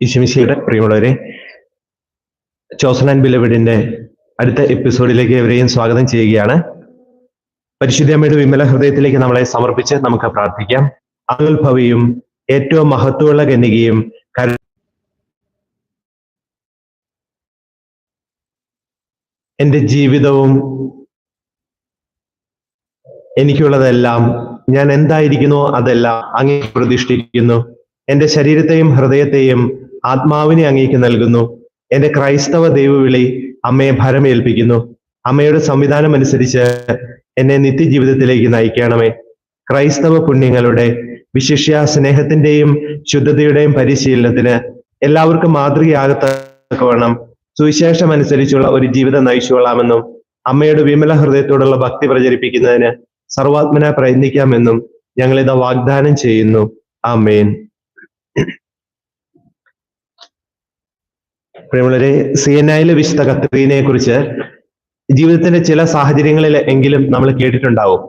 ഇശിമിശിയുടെ പ്രിയമുള്ളവരെ chosen and ബിലവിഡിന്റെ അടുത്ത എപ്പിസോഡിലേക്ക് എവരെയും സ്വാഗതം ചെയ്യുകയാണ്. പരിശുദ്ധമ്മയുടെ വിമല ഹൃദയത്തിലേക്ക് നമ്മളെ സമർപ്പിച്ച് നമുക്ക് പ്രാർത്ഥിക്കാം. അനുഭവിയും ഏറ്റവും മഹത്വമുള്ള കന്യകയും എന്റെ ജീവിതവും എനിക്കുള്ളതെല്ലാം ഞാൻ എന്തായിരിക്കുന്നു അതെല്ലാം അങ്ങേ പ്രതിഷ്ഠിക്കുന്നു എന്റെ ശരീരത്തെയും ഹൃദയത്തെയും ആത്മാവിനെ അങ്ങേക്ക് നൽകുന്നു. എന്റെ ക്രൈസ്തവ ദൈവവിളി അമ്മയെ ഭരമേൽപ്പിക്കുന്നു. അമ്മയുടെ സംവിധാനം അനുസരിച്ച് എന്നെ നിത്യജീവിതത്തിലേക്ക് നയിക്കണമേ. ക്രൈസ്തവ പുണ്യങ്ങളുടെ വിശിഷ്യ സ്നേഹത്തിന്റെയും ശുദ്ധതയുടെയും പരിശീലനത്തിന് എല്ലാവർക്കും മാതൃകയാകത്തക്കവണ്ണം സുവിശേഷം അനുസരിച്ചുള്ള ഒരു ജീവിതം നയിച്ചുകൊള്ളാമെന്നും അമ്മയുടെ വിമല ഹൃദയത്തോടുള്ള ഭക്തി പ്രചരിപ്പിക്കുന്നതിന് സർവാത്മന പ്രയത്നിക്കാമെന്നും ഞങ്ങളിത് വാഗ്ദാനം ചെയ്യുന്നു. ആമേൻ. പ്രിയമുള്ളവരെ ഐയിലെ വിശുദ്ധ കത്രീനയെ കുറിച്ച് ജീവിതത്തിന്റെ ചില സാഹചര്യങ്ങളിൽ എങ്കിലും നമ്മൾ കേട്ടിട്ടുണ്ടാവും.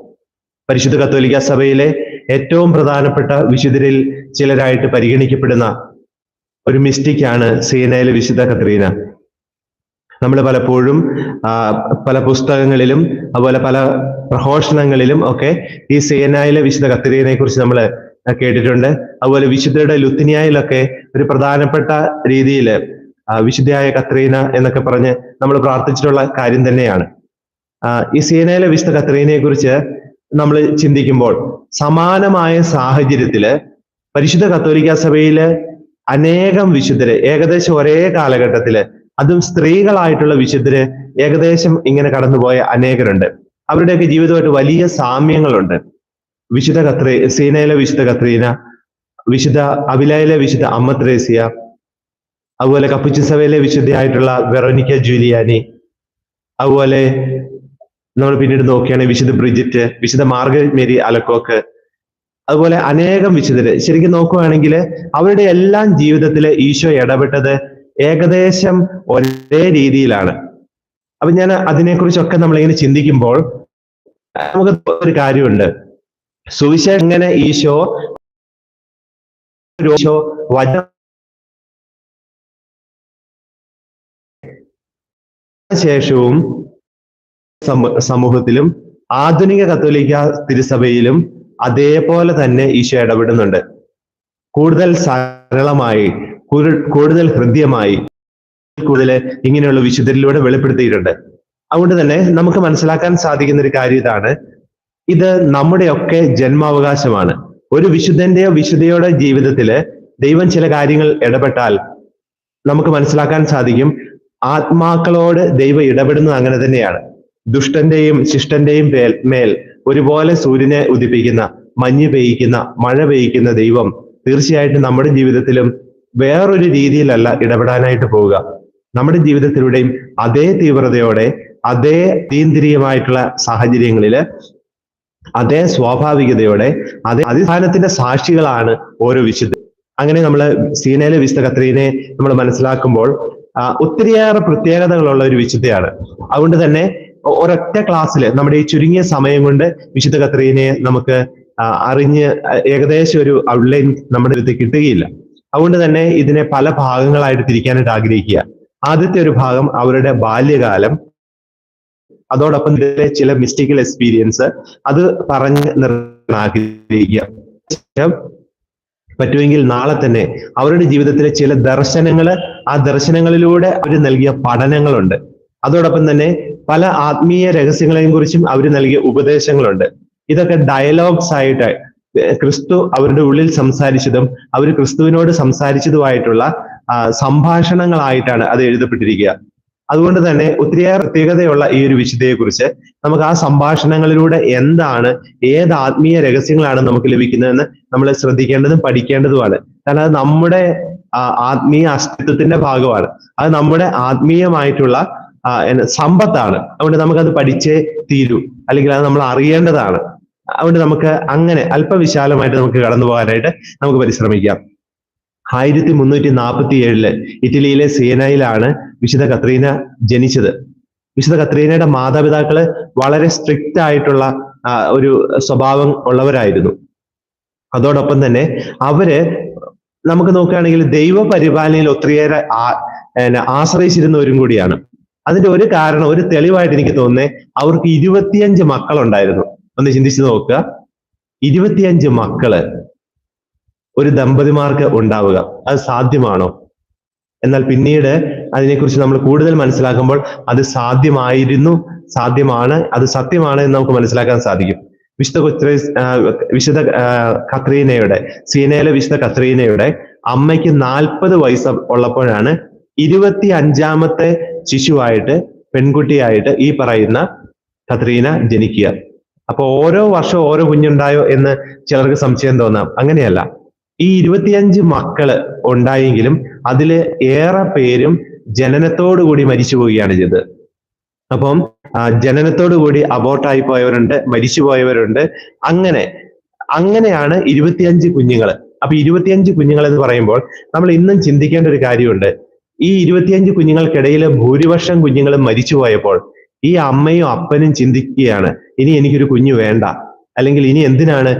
പരിശുദ്ധ കത്തോലിക്ക സഭയിലെ ഏറ്റവും പ്രധാനപ്പെട്ട വിശുദ്ധരിൽ ചിലരായിട്ട് പരിഗണിക്കപ്പെടുന്ന ഒരു മിസ്റ്റിക്കാണ് ഐയിലെ വിശുദ്ധ കത്രീന. നമ്മൾ പലപ്പോഴും പല പുസ്തകങ്ങളിലും അതുപോലെ പല പ്രഘോഷണങ്ങളിലും ഒക്കെ ഈ സേനായിലെ വിശുദ്ധ കത്രീനയെ കുറിച്ച് നമ്മൾ കേട്ടിട്ടുണ്ട്. അതുപോലെ വിശുദ്ധയുടെ ലുത്തിനിയായിലൊക്കെ ഒരു പ്രധാനപ്പെട്ട രീതിയിൽ വിശുദ്ധയായ കത്രീന എന്നൊക്കെ പറഞ്ഞ് നമ്മൾ പ്രാർത്ഥിച്ചിട്ടുള്ള കാര്യം തന്നെയാണ്. ഈ സേനയിലെ വിശുദ്ധ കത്രീനയെ കുറിച്ച് നമ്മൾ ചിന്തിക്കുമ്പോൾ സമാനമായ സാഹചര്യത്തിൽ പരിശുദ്ധ കത്തോലിക്ക സഭയിൽ അനേകം വിശുദ്ധര് ഏകദേശം ഒരേ കാലഘട്ടത്തിൽ അതും സ്ത്രീകളായിട്ടുള്ള വിശുദ്ധര് ഏകദേശം ഇങ്ങനെ കടന്നുപോയ അനേകരുണ്ട്. അവരുടെയൊക്കെ ജീവിതമായിട്ട് വലിയ സാമ്യങ്ങളുണ്ട്. വിശുദ്ധ കത്രീ സീനയിലെ വിശുദ്ധ കത്രീന വിശുദ്ധ അവിലയിലെ വിശുദ്ധ അമ്മ ത്രേസ്യ അതുപോലെ കപ്പുച്ച സഭയിലെ വിശുദ്ധയായിട്ടുള്ള വെറോനിക്ക ജൂലിയാനി. അതുപോലെ നമ്മൾ പിന്നീട് നോക്കുകയാണെങ്കിൽ വിശുദ്ധ ബ്രിജിറ്റ് വിശുദ്ധ മാർഗരറ്റ് മേരി അലക്കോക്ക്. അതുപോലെ അനേകം വിശുദ്ധര്. ശരിക്കും നോക്കുകയാണെങ്കിൽ അവരുടെ എല്ലാം ജീവിതത്തിലെ ഈശോ ഇടപെട്ടത് ഏകദേശം ഒരേ രീതിയിലാണ്. അപ്പൊ ഞാൻ അതിനെക്കുറിച്ചൊക്കെ നമ്മളിങ്ങനെ ചിന്തിക്കുമ്പോൾ നമുക്ക് ഒരു കാര്യമുണ്ട്. സുവിശേഷം എങ്ങനെ ഈശോ ഈശോ ശേഷവും സമൂഹത്തിലും ആധുനിക കത്തോലിക്ക തിരുസഭയിലും അതേപോലെ തന്നെ ഈശോ ഇടപെടുന്നുണ്ട്. കൂടുതൽ സരളമായി കൂടുതൽ ഹൃദ്യമായി കൂടുതൽ ഇങ്ങനെയുള്ള വിശുദ്ധരിലൂടെ വെളിപ്പെടുത്തിയിട്ടുണ്ട്. അതുകൊണ്ട് തന്നെ നമുക്ക് മനസ്സിലാക്കാൻ സാധിക്കുന്ന ഒരു കാര്യം ഇതാണ്. ഇത് നമ്മുടെയൊക്കെ ജന്മാവകാശമാണ്. ഒരു വിശുദ്ധന്റെയോ വിശുദ്ധയുടെ ജീവിതത്തിൽ ദൈവം ചില കാര്യങ്ങൾ ഇടപെട്ടാൽ നമുക്ക് മനസ്സിലാക്കാൻ സാധിക്കും. ആത്മാക്കളോട് ദൈവം ഇടപെടുന്നത് അങ്ങനെ തന്നെയാണ്. ദുഷ്ടന്റെയും ശിഷ്ടന്റെയും മേൽ ഒരുപോലെ സൂര്യനെ ഉദിപ്പിക്കുന്ന മഞ്ഞ് പെയ്യിക്കുന്ന മഴ പെയ്യിക്കുന്ന ദൈവം തീർച്ചയായിട്ടും നമ്മുടെ ജീവിതത്തിലും വേറൊരു രീതിയിലല്ല ഇടപെടാനായിട്ട് പോവുക. നമ്മുടെ ജീവിതത്തിലൂടെയും അതേ തീവ്രതയോടെ അതേ തീന്ദ്രിയമായിട്ടുള്ള സാഹചര്യങ്ങളിൽ അതേ സ്വാഭാവികതയോടെ അതേ അതിസ്ഥാനത്തിന്റെ സാക്ഷികളാണ് ഓരോ വിശുദ്ധ അങ്ങനെ നമ്മൾ സീനയിലെ വിശുദ്ധ കത്രീനെ നമ്മൾ മനസ്സിലാക്കുമ്പോൾ ഒത്തിരിയേറെ പ്രത്യേകതകളുള്ള ഒരു വിശുദ്ധയാണ്. അതുകൊണ്ട് തന്നെ ഒരൊറ്റ ക്ലാസ്സിൽ നമ്മുടെ ഈ ചുരുങ്ങിയ സമയം കൊണ്ട് വിശുദ്ധ കത്രീനെ നമുക്ക് അറിഞ്ഞ് ഏകദേശം ഒരു ഔട്ട്ലൈൻ നമ്മുടെ അടുത്ത് കിട്ടുകയില്ല. അതുകൊണ്ട് തന്നെ ഇതിനെ പല ഭാഗങ്ങളായിട്ട് തിരിക്കാനായിട്ട് ആഗ്രഹിക്കുക. ആദ്യത്തെ ഒരു ഭാഗം അവരുടെ ബാല്യകാലം. അതോടൊപ്പം ഇതിലെ ചില മിസ്റ്റേക്കൽ എക്സ്പീരിയൻസ് അത് പറഞ്ഞ് ആഗ്രഹിക്കുക. പറ്റുമെങ്കിൽ നാളെ തന്നെ അവരുടെ ജീവിതത്തിലെ ചില ദർശനങ്ങൾ ആ ദർശനങ്ങളിലൂടെ അവർ നൽകിയ പഠനങ്ങളുണ്ട്. അതോടൊപ്പം തന്നെ പല ആത്മീയ രഹസ്യങ്ങളെയും കുറിച്ചും അവർ നൽകിയ ഉപദേശങ്ങളുണ്ട്. ഇതൊക്കെ ഡയലോഗ്സ് ആയിട്ട് ക്രിസ്തു അവരുടെ ഉള്ളിൽ സംസാരിച്ചതും അവർ ക്രിസ്തുവിനോട് സംസാരിച്ചതുമായിട്ടുള്ള സംഭാഷണങ്ങളായിട്ടാണ് അത് എഴുതപ്പെട്ടിരിക്കുക. അതുകൊണ്ട് തന്നെ ഒത്തിരിയേറെ പ്രത്യേകതയുള്ള ഈ ഒരു വിശുദ്ധയെ കുറിച്ച് നമുക്ക് ആ സംഭാഷണങ്ങളിലൂടെ എന്താണ് ഏത് ആത്മീയ രഹസ്യങ്ങളാണ് നമുക്ക് ലഭിക്കുന്നതെന്ന് നമ്മൾ ശ്രദ്ധിക്കേണ്ടതും പഠിക്കേണ്ടതുമാണ്. കാരണം അത് നമ്മുടെ ആത്മീയ അസ്തിത്വത്തിന്റെ ഭാഗമാണ്. അത് നമ്മുടെ ആത്മീയമായിട്ടുള്ള സമ്പത്താണ്. അതുകൊണ്ട് നമുക്കത് പഠിച്ചേ തീരൂ. അല്ലെങ്കിൽ അത് നമ്മൾ അറിയേണ്ടതാണ്. അതുകൊണ്ട് നമുക്ക് അങ്ങനെ അല്പവിശാലമായിട്ട് നമുക്ക് കടന്നു പോകാനായിട്ട് നമുക്ക് പരിശ്രമിക്കാം. ആയിരത്തി മുന്നൂറ്റി നാൽപ്പത്തി ഏഴിൽ ഇറ്റലിയിലെ സിയനയിലാണ് വിശുദ്ധ കത്രീന ജനിച്ചത്. വിശുദ്ധ കത്രീനയുടെ മാതാപിതാക്കൾ വളരെ സ്ട്രിക്റ്റ് ആയിട്ടുള്ള ഒരു സ്വഭാവം ഉള്ളവരായിരുന്നു. അതോടൊപ്പം തന്നെ അവർ നമുക്ക് നോക്കുകയാണെങ്കിൽ ദൈവ പരിപാലനയിൽ ഒത്തിരിയേറെ ആശ്രയിച്ചിരുന്നവരും കൂടിയാണ്. അതിന്റെ ഒരു കാരണം ഒരു തെളിവായിട്ട് എനിക്ക് തോന്നുന്നത് അവർക്ക് ഇരുപത്തിയഞ്ച് മക്കളുണ്ടായിരുന്നു. ഒന്ന് ചിന്തിച്ചു നോക്കുക. ഇരുപത്തിയഞ്ച് മക്കൾ ഒരു ദമ്പതിമാർക്ക് ഉണ്ടാവുക. അത് സാധ്യമാണോ? എന്നാൽ പിന്നീട് അതിനെക്കുറിച്ച് നമ്മൾ കൂടുതൽ മനസ്സിലാക്കുമ്പോൾ അത് സാധ്യമായിരുന്നു സാധ്യമാണ് അത് സത്യമാണ് എന്ന് നമുക്ക് മനസ്സിലാക്കാൻ സാധിക്കും. വിശുദ്ധ കൊത്ര വിശുദ്ധ കത്രീനയുടെ സീനയിലെ വിശുദ്ധ കത്രീനയുടെ അമ്മയ്ക്ക് നാൽപ്പത് വയസ്സ് ഉള്ളപ്പോഴാണ് ഇരുപത്തി അഞ്ചാമത്തെ ശിശുവായിട്ട് പെൺകുട്ടിയായിട്ട് ഈ പറയുന്ന കത്രീന ജനിക്കുക. അപ്പൊ ഓരോ വർഷം ഓരോ കുഞ്ഞുണ്ടായോ എന്ന് ചിലർക്ക് സംശയം തോന്നാം. അങ്ങനെയല്ല. ഈ ഇരുപത്തിയഞ്ച് മക്കൾ ഉണ്ടായെങ്കിലും അതിൽ ഏറെ പേരും ജനനത്തോടു കൂടി മരിച്ചു പോവുകയാണ് ചെയ്തത്. അപ്പം ആ, ജനനത്തോടു കൂടി അബോട്ടായി പോയവരുണ്ട് മരിച്ചു പോയവരുണ്ട്. അങ്ങനെ അങ്ങനെയാണ് ഇരുപത്തിയഞ്ച് കുഞ്ഞുങ്ങൾ അപ്പൊ ഇരുപത്തിയഞ്ച് കുഞ്ഞുങ്ങൾ എന്ന് പറയുമ്പോൾ നമ്മൾ ഇന്നും ചിന്തിക്കേണ്ട ഒരു കാര്യമുണ്ട്. ഈ ഇരുപത്തിയഞ്ച് കുഞ്ഞുങ്ങൾക്കിടയിൽ ഭൂരിപക്ഷം കുഞ്ഞുങ്ങൾ മരിച്ചു പോയപ്പോൾ ഈ അമ്മയും അപ്പനും ചിന്തിക്കുകയാണ് ഇനി എനിക്കൊരു കുഞ്ഞു വേണ്ട. അല്ലെങ്കിൽ ഇനി എന്തിനാണ്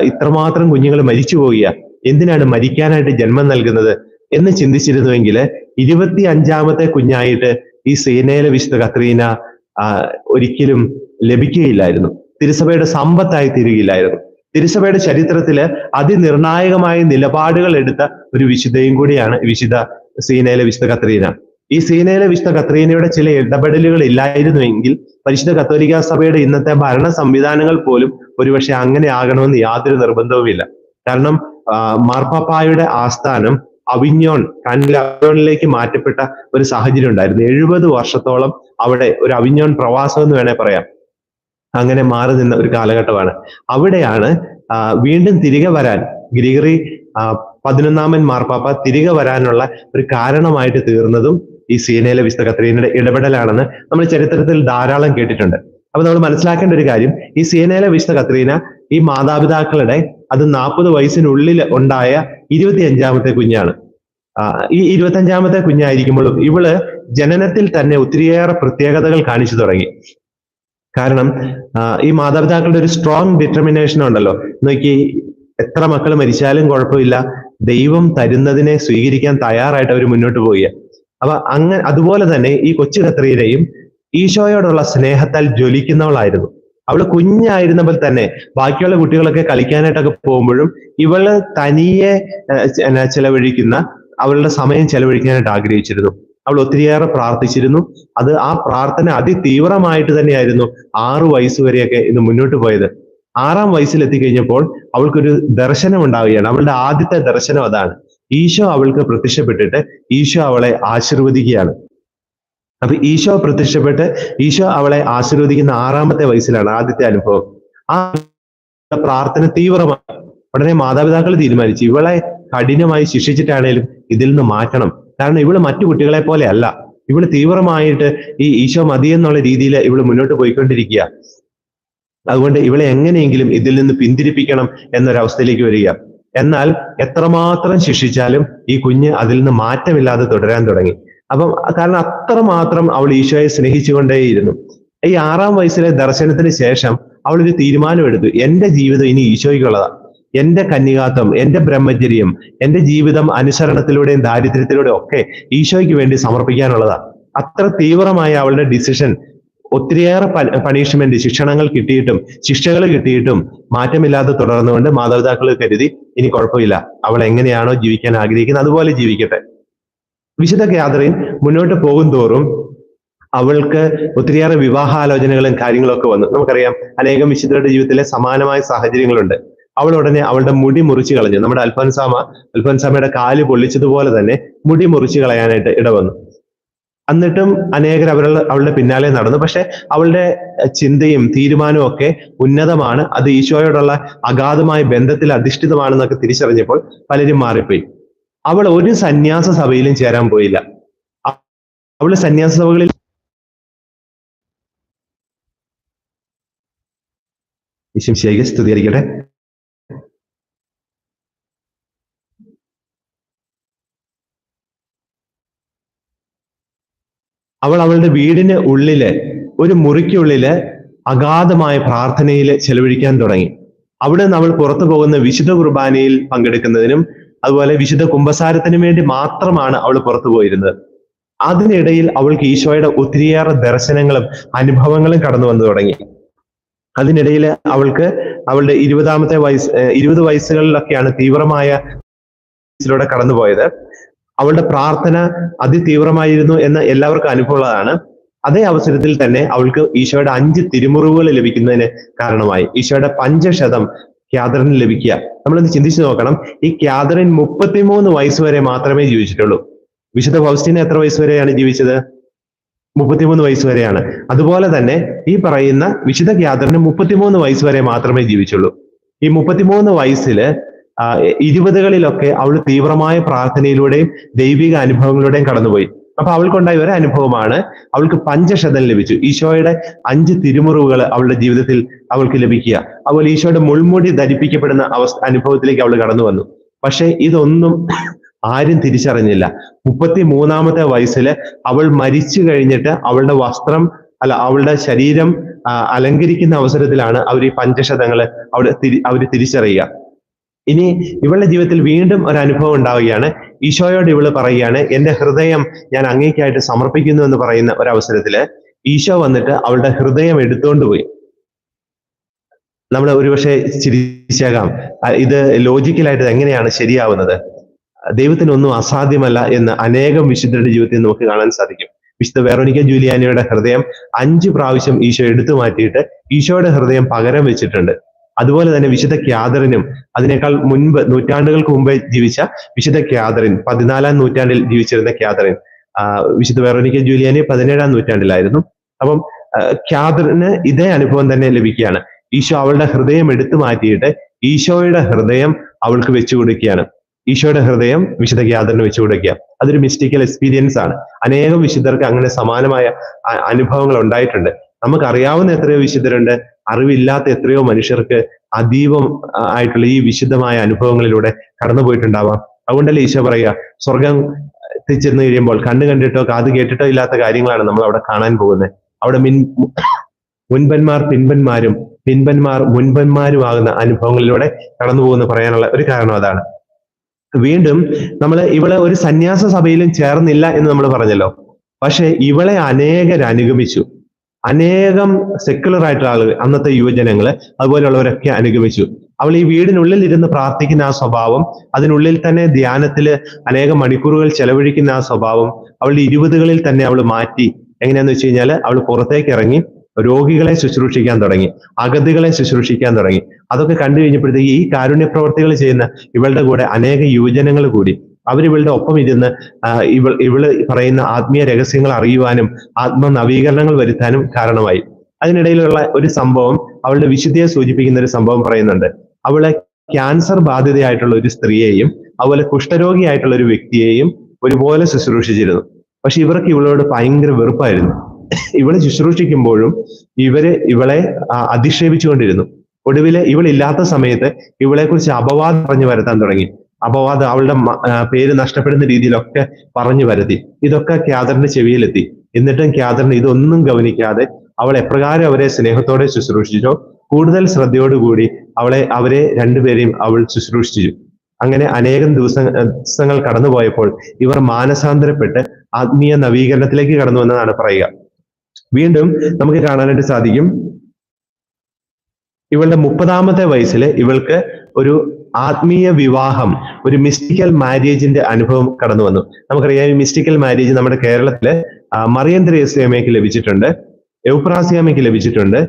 ഇത്രമാത്രം കുഞ്ഞുങ്ങൾ മരിച്ചു പോവുക? എന്തിനാണ് മരിക്കാനായിട്ട് ജന്മം നൽകുന്നത്? എന്ന് ചിന്തിച്ചിരുന്നുവെങ്കിൽ ഇരുപത്തി അഞ്ചാമത്തെ കുഞ്ഞായിട്ട് ഈ സേനയിലെ വിശുദ്ധ കത്രീന ഒരിക്കലും ലഭിക്കുകയില്ലായിരുന്നു. തിരുസഭയുടെ സമ്പത്തായി തീരുകയില്ലായിരുന്നു. തിരുസഭയുടെ ചരിത്രത്തിൽ അതിനിർണായകമായ നിലപാടുകൾ എടുത്ത ഒരു വിശുദ്ധയും കൂടിയാണ് വിശുദ്ധ സീനയിലെ വിശുദ്ധ കത്രീന. ഈ സീനയിലെ വിശുദ്ധ കത്രീനയുടെ ചില ഇടപെടലുകൾ ഇല്ലായിരുന്നുവെങ്കിൽ പരിശുദ്ധ കത്തോലിക്ക സഭയുടെ ഇന്നത്തെ ഭരണ സംവിധാനങ്ങൾ പോലും ഒരുപക്ഷെ അങ്ങനെ ആകണമെന്ന് യാതൊരു നിർബന്ധവുമില്ല. കാരണം മാർപ്പാപ്പായുടെ ആസ്ഥാനം അവിഞ്ഞോൺ കാനിലെ അവിഞ്ഞോണിലേക്ക് മാറ്റപ്പെട്ട ഒരു സാഹചര്യം ഉണ്ടായിരുന്നു. എഴുപത് വർഷത്തോളം അവിടെ ഒരു അവിഞ്ഞോൺ പ്രവാസം എന്ന് വേണേ പറയാം. അങ്ങനെ മാറി നിന്ന ഒരു കാലഘട്ടമാണ്. അവിടെയാണ് വീണ്ടും തിരികെ വരാൻ ഗ്രിഗറി പതിനൊന്നാമൻ മാർപ്പാപ്പ തിരികെ വരാനുള്ള ഒരു കാരണമായിട്ട് തീർന്നതും ഈ സീനയിലെ വിശുദ്ധ കത്രീനയുടെ ഇടപെടലാണെന്ന് നമ്മൾ ചരിത്രത്തിൽ ധാരാളം കേട്ടിട്ടുണ്ട്. അപ്പൊ നമ്മൾ മനസ്സിലാക്കേണ്ട ഒരു കാര്യം ഈ സീനയിലെ വിശുദ്ധ കത്രീന ഈ മാതാപിതാക്കളുടെ അത് നാൽപ്പത് വയസ്സിനുള്ളിൽ ഉണ്ടായ ഇരുപത്തിയഞ്ചാമത്തെ കുഞ്ഞാണ്. ഈ ഇരുപത്തഞ്ചാമത്തെ കുഞ്ഞായിരിക്കുമ്പോഴും ഇവൾ ജനനത്തിൽ തന്നെ ഒത്തിരിയേറെ പ്രത്യേകതകൾ കാണിച്ചു തുടങ്ങി. കാരണം ഈ മാതാപിതാക്കളുടെ ഒരു സ്ട്രോങ് ഡിറ്റർമിനേഷൻ ഉണ്ടല്ലോ. നോക്കി എത്ര മക്കൾ മരിച്ചാലും കുഴപ്പമില്ല. ദൈവം തരുന്നതിനെ സ്വീകരിക്കാൻ തയ്യാറായിട്ട് അവർ മുന്നോട്ട് പോവുക അപ്പൊ അങ്ങനെ അതുപോലെ തന്നെ ഈ കൊച്ചു കത്രീരയും ഈശോയോടുള്ള സ്നേഹത്താൽ ജ്വലിക്കുന്നവളായിരുന്നു. അവൾ കുഞ്ഞായിരുന്നപ്പോൾ തന്നെ ബാക്കിയുള്ള കുട്ടികളൊക്കെ കളിക്കാനായിട്ടൊക്കെ പോകുമ്പോഴും ഇവൾ തനിയെ ചെലവഴിക്കുന്ന അവളുടെ സമയം ചെലവഴിക്കാനായിട്ട് ആഗ്രഹിച്ചിരുന്നു. അവൾ ഒത്തിരിയേറെ പ്രാർത്ഥിച്ചിരുന്നു. അത് ആ പ്രാർത്ഥന അതിതീവ്രമായിട്ട് തന്നെയായിരുന്നു ആറു വയസ്സ് വരെയൊക്കെ ഇത് മുന്നോട്ട് പോയത്. ആറാം വയസ്സിൽ അവൾക്കൊരു ദർശനം ഉണ്ടാവുകയാണ്. അവളുടെ ആദ്യത്തെ ദർശനം അതാണ്. ഈശോ അവൾക്ക് പ്രത്യക്ഷപ്പെട്ടിട്ട് ഈശോ അവളെ ആശീർവദിക്കുകയാണ്. അപ്പൊ ഈശോ പ്രത്യക്ഷപ്പെട്ട് ഈശോ അവളെ ആശീർവദിക്കുന്ന ആറാമത്തെ വയസ്സിലാണ് ആദ്യത്തെ അനുഭവം. ആ പ്രാർത്ഥന തീവ്രമാണ് ഉടനെ മാതാപിതാക്കൾ തീരുമാനിച്ചു. ഇവളെ കഠിനമായി ശിക്ഷിച്ചിട്ടാണേലും ഇതിൽ നിന്ന് മാറ്റണം. കാരണം ഇവൾ മറ്റു കുട്ടികളെ പോലെ അല്ല. ഇവൾ തീവ്രമായിട്ട് ഈ ഈശോ മതി എന്നുള്ള രീതിയിൽ ഇവൾ മുന്നോട്ട് പോയിക്കൊണ്ടിരിക്കുക. അതുകൊണ്ട് ഇവളെ എങ്ങനെയെങ്കിലും ഇതിൽ നിന്ന് പിന്തിരിപ്പിക്കണം എന്നൊരവസ്ഥയിലേക്ക് വരിക. എന്നാൽ എത്രമാത്രം ശിക്ഷിച്ചാലും ഈ കുഞ്ഞ് അതിൽ നിന്ന് മാറ്റമില്ലാതെ തുടരാൻ തുടങ്ങി. അപ്പം കാരണം അത്രമാത്രം അവൾ ഈശോയെ സ്നേഹിച്ചുകൊണ്ടേയിരുന്നു. ഈ ആറാം വയസ്സിലെ ദർശനത്തിന് ശേഷം അവൾ ഒരു തീരുമാനമെടുത്തു. എന്റെ ജീവിതം ഇനി ഈശോയ്ക്കുള്ളതാണ് എന്റെ കന്യകാത്വം എന്റെ ബ്രഹ്മചര്യം എന്റെ ജീവിതം അനുസരണത്തിലൂടെയും ദാരിദ്ര്യത്തിലൂടെയും ഒക്കെ ഈശോയ്ക്ക് വേണ്ടി സമർപ്പിക്കാനുള്ളതാണ് അത്ര തീവ്രമായ അവളുടെ ഡിസിഷൻ ഒത്തിരിയേറെ പണിഷ്മെന്റ് ശിക്ഷണങ്ങൾ കിട്ടിയിട്ടും ശിക്ഷകൾ കിട്ടിയിട്ടും മാറ്റമില്ലാതെ തുടർന്നുകൊണ്ട് മാതാപിതാക്കൾ കരുതി ഇനി കുഴപ്പമില്ല. അവൾ എങ്ങനെയാണോ ജീവിക്കാൻ ആഗ്രഹിക്കുന്നത് അതുപോലെ ജീവിക്കട്ടെ. വിശുദ്ധ ഗ്യാതറിൻ മുന്നോട്ട് പോകും തോറും അവൾക്ക് ഒത്തിരിയേറെ വിവാഹാലോചനകളും കാര്യങ്ങളൊക്കെ വന്നു. നമുക്കറിയാം അനേകം വിശുദ്ധരുടെ ജീവിതത്തിലെ സമാനമായ സാഹചര്യങ്ങളുണ്ട്. അവൾ ഉടനെ അവളുടെ മുടി മുറിച്ചു കളഞ്ഞു. നമ്മുടെ അൽഫൻസാമ അൽഫൻസാമയുടെ കാൽ പൊള്ളിച്ചതുപോലെ തന്നെ മുടി മുറിച്ചു കളയാനായിട്ട് ഇടവന്നു എന്നിട്ടും അനേകർ അവരുടെ അവളുടെ പിന്നാലെ നടന്നു. പക്ഷെ അവളുടെ ചിന്തയും തീരുമാനവും ഒക്കെ ഉന്നതമാണ്. അത് ഈശോയോടുള്ള അഗാധമായ ബന്ധത്തിൽ അധിഷ്ഠിതമാണെന്നൊക്കെ തിരിച്ചറിഞ്ഞപ്പോൾ പലരും മാറിപ്പോയി. അവൾ ഒരു സന്യാസ സഭയിലും ചേരാൻ പോയില്ല. അവൾ സന്യാസ സഭകളിൽ വിശംശിയായി സ്തുതിയായിരിക്കട്ടെ അവൾ അവളുടെ വീടിന് ഉള്ളിൽ ഒരു മുറിക്കുള്ളിൽ അഗാധമായ പ്രാർത്ഥനയിൽ ചെലവഴിക്കാൻ തുടങ്ങി. അവിടെ നിന്ന് അവൾ പുറത്തു പോകുന്ന വിശുദ്ധ കുർബാനയിൽ പങ്കെടുക്കുന്നതിനും അതുപോലെ വിശുദ്ധ കുംഭസാരത്തിന് വേണ്ടി മാത്രമാണ് അവൾ പുറത്തു പോയിരുന്നത്. അതിനിടയിൽ അവൾക്ക് ഈശോയുടെ ഒത്തിരിയേറെ ദർശനങ്ങളും അനുഭവങ്ങളും കടന്നു വന്നു തുടങ്ങി. അതിനിടയിൽ അവൾക്ക് അവളുടെ ഇരുപതാമത്തെ വയസ്സ് ഇരുപത് വയസ്സുകളിലൊക്കെയാണ് തീവ്രമായ ിലൂടെ കടന്നുപോയത് അവളുടെ പ്രാർത്ഥന അതിതീവ്രമായിരുന്നു എന്ന് എല്ലാവർക്കും അനുഭവമുള്ളതാണ്. അതേ അവസരത്തിൽ തന്നെ അവൾക്ക് ഈശോയുടെ അഞ്ച് തിരുമുറിവുകൾ ലഭിക്കുന്നതിന് കാരണമായി. ഈശോയുടെ പഞ്ചശതം ക്യാദറിന് ലഭിക്കുക. നമ്മളൊന്ന് ചിന്തിച്ചു നോക്കണം. ഈ ക്യാദറിൻ മുപ്പത്തിമൂന്ന് വയസ്സ് വരെ മാത്രമേ ജീവിച്ചിട്ടുള്ളൂ. വിശുദ്ധ ഫൗസ്റ്റീന എത്ര വയസ്സ് വരെയാണ് ജീവിച്ചത്? മുപ്പത്തിമൂന്ന് വയസ്സ് വരെയാണ്. അതുപോലെ തന്നെ ഈ പറയുന്ന വിശുദ്ധ ക്യാദറിന് മുപ്പത്തിമൂന്ന് വയസ്സ് വരെ മാത്രമേ ജീവിച്ചുള്ളൂ. ഈ മുപ്പത്തിമൂന്ന് വയസ്സിൽ ആ, ഇരുപതുകളിലൊക്കെ അവൾ തീവ്രമായ പ്രാർത്ഥനയിലൂടെയും ദൈവിക അനുഭവങ്ങളിലൂടെയും കടന്നുപോയി. അപ്പൊ അവൾക്കുണ്ടായ ഒരു അനുഭവമാണ്. അവൾക്ക് പഞ്ചശതം ലഭിച്ചു. ഈശോയുടെ അഞ്ച് തിരുമുറിവുകൾ അവളുടെ ജീവിതത്തിൽ അവൾക്ക് ലഭിക്കുക. അതുപോലെ ഈശോയുടെ മുൾമുടി ധരിപ്പിക്കപ്പെടുന്ന അവസ്ഥ അനുഭവത്തിലേക്ക് അവൾ കടന്നു വന്നു. പക്ഷെ ഇതൊന്നും ആരും തിരിച്ചറിഞ്ഞില്ല. മുപ്പത്തി മൂന്നാമത്തെ വയസ്സിൽ അവൾ മരിച്ചു കഴിഞ്ഞിട്ട് അവളുടെ വസ്ത്രം അല്ല അവളുടെ ശരീരം അലങ്കരിക്കുന്ന അവസരത്തിലാണ് അവർ ഈ പഞ്ചശതങ്ങൾ അവിടെ തിരി തിരിച്ചറിയുക. ഇനി ഇവളുടെ ജീവിതത്തിൽ വീണ്ടും ഒരു അനുഭവം ഉണ്ടാവുകയാണ്. ഈശോയോട് ഇവൾ പറയുകയാണ് എന്റെ ഹൃദയം ഞാൻ അങ്ങേക്കായിട്ട് സമർപ്പിക്കുന്നു എന്ന് പറയുന്ന ഒരു അവസരത്തിൽ ഈശോ വന്നിട്ട് അവളുടെ ഹൃദയം എടുത്തുകൊണ്ട് പോയി. നമ്മൾ ഒരുപക്ഷെ ചിരിച്ചേക്കാം. ഇത് ലോജിക്കലായിട്ട് എങ്ങനെയാണ് ശരിയാവുന്നത്? ദൈവത്തിനൊന്നും അസാധ്യമല്ല എന്ന് അനേകം വിശുദ്ധരുടെ ജീവിതത്തിൽ നമുക്ക് കാണാൻ സാധിക്കും. വിശുദ്ധ വെറോനിക്ക ജൂലിയാനിയുടെ ഹൃദയം അഞ്ച് പ്രാവശ്യം ഈശോ എടുത്തു മാറ്റിയിട്ട് ഈശോയുടെ ഹൃദയം പകരം വെച്ചിട്ടുണ്ട്. അതുപോലെ തന്നെ വിശുദ്ധ ക്യാദറിനും അതിനേക്കാൾ മുൻപ് നൂറ്റാണ്ടുകൾക്ക് മുമ്പേ ജീവിച്ച വിശുദ്ധ ക്യാദറിൻ പതിനാലാം നൂറ്റാണ്ടിൽ ജീവിച്ചിരുന്ന ക്യാദറിൻ വിശുദ്ധ വെറോനിക്ക ജൂലിയാനി പതിനേഴാം നൂറ്റാണ്ടിലായിരുന്നു. അപ്പം ക്യാദറിന് ഇതേ അനുഭവം തന്നെ ലഭിക്കുകയാണ്. ഈശോ അവളുടെ ഹൃദയം എടുത്തു മാറ്റിയിട്ട് ഈശോയുടെ ഹൃദയം അവൾക്ക് വെച്ചു കൊടുക്കുകയാണ്. ഈശോയുടെ ഹൃദയം വിശുദ്ധ ക്യാദറിന് വെച്ചു കൊടുക്കുക. അതൊരു മിസ്റ്റിക്കൽ എക്സ്പീരിയൻസ് ആണ്. അനേകം വിശുദ്ധർക്ക് അങ്ങനെ സമാനമായ അനുഭവങ്ങൾ ഉണ്ടായിട്ടുണ്ട്. നമുക്ക് അറിയാവുന്ന എത്രയോ വിശുദ്ധരുണ്ട്. അറിവില്ലാത്ത എത്രയോ മനുഷ്യർക്ക് അതീവം ആയിട്ടുള്ള ഈ വിശുദ്ധമായ അനുഭവങ്ങളിലൂടെ കടന്നുപോയിട്ടുണ്ടാവാം. അതുകൊണ്ടല്ലേ ഈശോ പറയുക സ്വർഗം എത്തിച്ചെന്ന് കഴിയുമ്പോൾ കണ്ണു കണ്ടിട്ടോ കാത് കേട്ടിട്ടോ ഇല്ലാത്ത കാര്യങ്ങളാണ് നമ്മൾ അവിടെ കാണാൻ പോകുന്നത്. അവിടെ മിൻ മുൻപന്മാർ പിൻപന്മാരും പിൻപന്മാർ മുൻപന്മാരുമാകുന്ന അനുഭവങ്ങളിലൂടെ കടന്നു പോകുന്ന പറയാനുള്ള ഒരു കാരണം അതാണ്. വീണ്ടും നമ്മൾ ഇവിടെ ഒരു സന്യാസ സഭയിലും ചേർന്നില്ല എന്ന് നമ്മൾ പറഞ്ഞല്ലോ. പക്ഷെ ഇവളെ അനേകർ അനുഗമിച്ചു. അനേകം സെക്കുലർ ആയിട്ടുള്ള ആളുകൾ അന്നത്തെ യുവജനങ്ങൾ അതുപോലെയുള്ളവരൊക്കെ അനുഗമിച്ചു. അവൾ ഈ വീടിനുള്ളിൽ ഇരുന്ന് പ്രാർത്ഥിക്കുന്ന ആ സ്വഭാവം അതിനുള്ളിൽ തന്നെ ധ്യാനത്തിൽ അനേകം മണിക്കൂറുകൾ ചെലവഴിക്കുന്ന ആ സ്വഭാവം അവളുടെ ഇരുപതുകളിൽ തന്നെ അവൾ മാറ്റി. എങ്ങനെയാന്ന് വെച്ച് കഴിഞ്ഞാൽ അവൾ പുറത്തേക്ക് ഇറങ്ങി രോഗികളെ ശുശ്രൂഷിക്കാൻ തുടങ്ങി അഗതികളെ ശുശ്രൂഷിക്കാൻ തുടങ്ങി. അതൊക്കെ കണ്ടു കഴിഞ്ഞപ്പോഴത്തേക്ക് ഈ കാരുണ്യ പ്രവർത്തികൾ ചെയ്യുന്ന ഇവളുടെ കൂടെ അനേക യുവജനങ്ങൾ കൂടി. അവരിവളുടെ ഒപ്പം ഇരുന്ന് ഇവൾ ഇവൾ പറയുന്ന ആത്മീയ രഹസ്യങ്ങൾ അറിയുവാനും ആത്മ നവീകരണങ്ങൾ വരുത്താനും കാരണമായി. അതിനിടയിലുള്ള ഒരു സംഭവം അവളുടെ വിശുദ്ധിയെ സൂചിപ്പിക്കുന്ന ഒരു സംഭവം പറയുന്നുണ്ട്. അവളെ ക്യാൻസർ ബാധിതയായിട്ടുള്ള ഒരു സ്ത്രീയെയും അതുപോലെ കുഷ്ഠരോഗിയായിട്ടുള്ള ഒരു വ്യക്തിയെയും ഒരുപോലെ ശുശ്രൂഷിച്ചിരുന്നു. പക്ഷെ ഇവർക്ക് ഇവളോട് ഭയങ്കര വെറുപ്പായിരുന്നു. ഇവളെ ശുശ്രൂഷിക്കുമ്പോഴും ഇവർ ഇവളെ അധിക്ഷേപിച്ചുകൊണ്ടിരുന്നു. ഒടുവിലെ ഇവളില്ലാത്ത സമയത്ത് ഇവളെക്കുറിച്ച് അപവാദം പറഞ്ഞു വരുത്താൻ തുടങ്ങി. അപവാദം അവളുടെ പേര് നഷ്ടപ്പെടുന്ന രീതിയിലൊക്കെ പറഞ്ഞു വരുത്തി. ഇതൊക്കെ ക്യാദറിന്റെ ചെവിയിലെത്തി. എന്നിട്ടും ക്യാദറിന് ഇതൊന്നും ഗവനിക്കാതെ അവൾ എപ്രകാരം അവരെ സ്നേഹത്തോടെ ശുശ്രൂഷിച്ചോ? കൂടുതൽ ശ്രദ്ധയോടുകൂടി അവളെ അവരെ രണ്ടുപേരെയും അവൾ ശുശ്രൂഷിച്ചു. അങ്ങനെ അനേകം ദിവസ ദിവസങ്ങൾ കടന്നുപോയപ്പോൾ ഇവർ മാനസാന്തരപ്പെട്ട് ആത്മീയ നവീകരണത്തിലേക്ക് കടന്നു വന്നതാണ് പറയുക. വീണ്ടും നമുക്ക് കാണാനായിട്ട് സാധിക്കും. ഇവളുടെ മുപ്പതാമത്തെ വയസ്സിൽ ഇവൾക്ക് ഒരു ആത്മീയ വിവാഹം ഒരു മിസ്റ്റിക്കൽ മാര്യേജിന്റെ അനുഭവം കടന്നു വന്നു. നമുക്കറിയാം ഈ മിസ്റ്റിക്കൽ മാര്യേജ് നമ്മുടെ കേരളത്തിൽ മറിയം ത്രേസ്യാമയ്ക്ക് ലഭിച്ചിട്ടുണ്ട് എവുപ്രാസിയാമയ്ക്ക് ലഭിച്ചിട്ടുണ്ട്